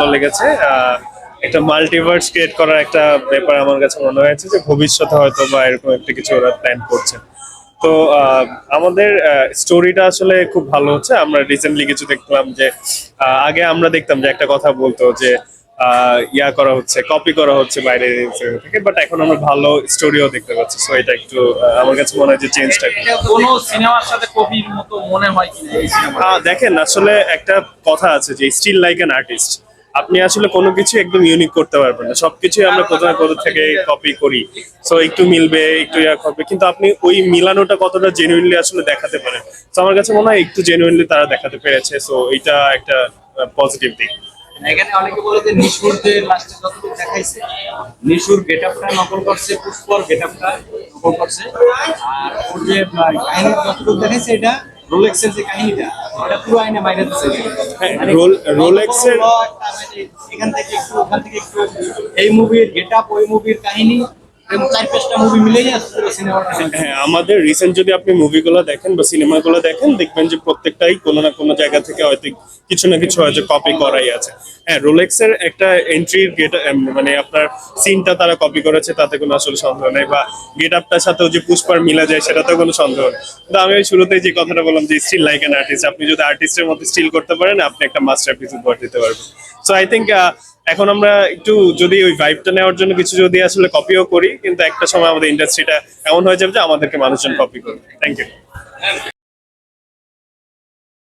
ভালো লেগেছে। একটা মাল্টিভার্স ক্রিয়েট করার একটা ব্যাপার আমার কাছে মনে হয়েছে যে ভবিষ্যতে হয়তো বা এরকম একটা কিছু ওরা প্ল্যান করছে। তো আমাদের স্টোরিটা আসলে খুব ভালো হচ্ছে। আমরা রিসেন্টলি কিছু দেখলাম যে আগে আমরা দেখতাম যে একটা কথা বলতো যে ইয়া করা হচ্ছে কপি করা হচ্ছে বাইরে থেকে বাট এখন আমরা ভালো স্টোরিও দেখতে পাচ্ছি। সো এটা একটু আমার কাছে মনে হয় যে চেঞ্জটা কোন সিনেমার সাথে কপির মতো মনে হয় দেখেন আসলে একটা কথা আছে যে স্টিল লাইক অ্যান আর্টিস্ট আপনি আসলে কোনো কিছু একদম ইউনিক করতে পারবেন না। সবকিছু আমরা কোথাও না কোথাও থেকে কপি করি। সো একটু মিলবে, একটু ইয়া হবে, কিন্তু আপনি ওই মিলানোটা কতটা জেনুইনলি আসলে দেখাতে পারেন? তো আমার কাছে মনে হয় একটু জেনুইনলি তারা দেখাতে পেরেছে। সো এটা একটা পজিটিভ দিক। এখানে অনেকে বলে যে নিশুর যে যতটুকু দেখাইছে, নিশুর গেটআপটা নকল করছে, পুষ্পর গেটআপটা নকল করছে। আর ওর যে কাহিনী, যতটুকু দেখাইছে এটা রোলেক্সের যে কাহিনীটা হ্যাঁ, মানে রোলেক্সের মানে এখান থেকে একটু ওখান থেকে একটু এই মুভির গেটআপ ওই মুভির কাহিনী সিনেমাটা হ্যাঁ আমাদের রিসেন্ট যদি আপনি মুভিগুলো দেখেন বা সিনেমাগুলো দেখেন, দেখবেন যে প্রত্যেকটাই কোনো না কোনো জায়গা থেকে হয়তো কিছু না কিছু হয়তো কপি করাই আছে। হ্যাঁ রোলেক্স এর একটা এন্ট্রির গেট মানে আপনার সিনটা তারা কপি করেছে, তাতে কোনো আসলে সন্দেহ নেই। বা গেট আপটার সাথেও যে পুষ্পার মিলা যায়, সেটাতেও কোনো সন্দেহ নেই। কিন্তু আমি শুরুতেই যে কথাটা বললাম যে স্টিল লাইক অ্যান আর্টিস্ট আপনি যদি আর্টিস্টের মতো স্টিল করতে পারেন, আপনি একটা মাস্টার পিস উপহার দিতে পারবেন। সো আই থিঙ্ক এখন আমরা একটু যদি ওই ভাইবটা নেওয়ার জন্য কিছু যদি আসলে কপিও করি, কিন্তু একটা সময় আমাদের ইন্ডাস্ট্রিটা এমন হয়ে যাবে যে আমাদেরকে মানুষজন কপি করবে। Thank you